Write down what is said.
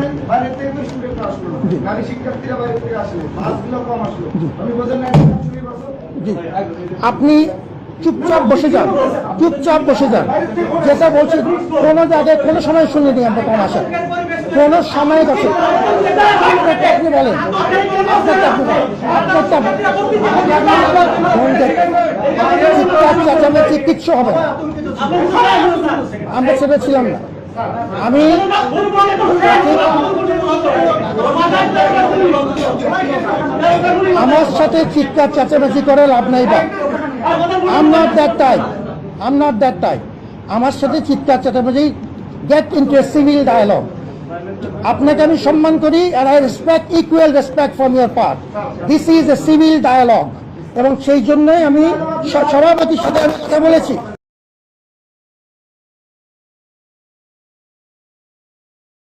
নাই বাইরে থেকে তো স্টুডেন্ট আসলো না। শিক্ষার্থীরা বাইরে থেকে আসলে বাসগুলো কম আসলো। আমি বোঝেন না এটা চুরি বছর জি। আপনি চুপচাপ বসে যান চুপচাপ বসে যান। যেটা বলছি কোনো জায়গায় কোনো সময় শুনিনি আমরা কোন আশা কোনো সময় আপনারটা আপনি বলেন। চেঁচামেচি কিচ্ছু হবে না আমরা সেটা ছিলাম না। আমি আমার সাথে চিৎকার, চেঁচামেচি করে লাভ নাই বা। I'm not that type I'm not that type আমার সাথে চিৎকার, চেঁচামেচি get into a civil dialogue আপনাকে আমি সম্মান করি আর I respect equal respect from your part this is a civil dialogue এবং সেই জন্যই আমি সভাপতির সাথে আমি কথা বলেছি।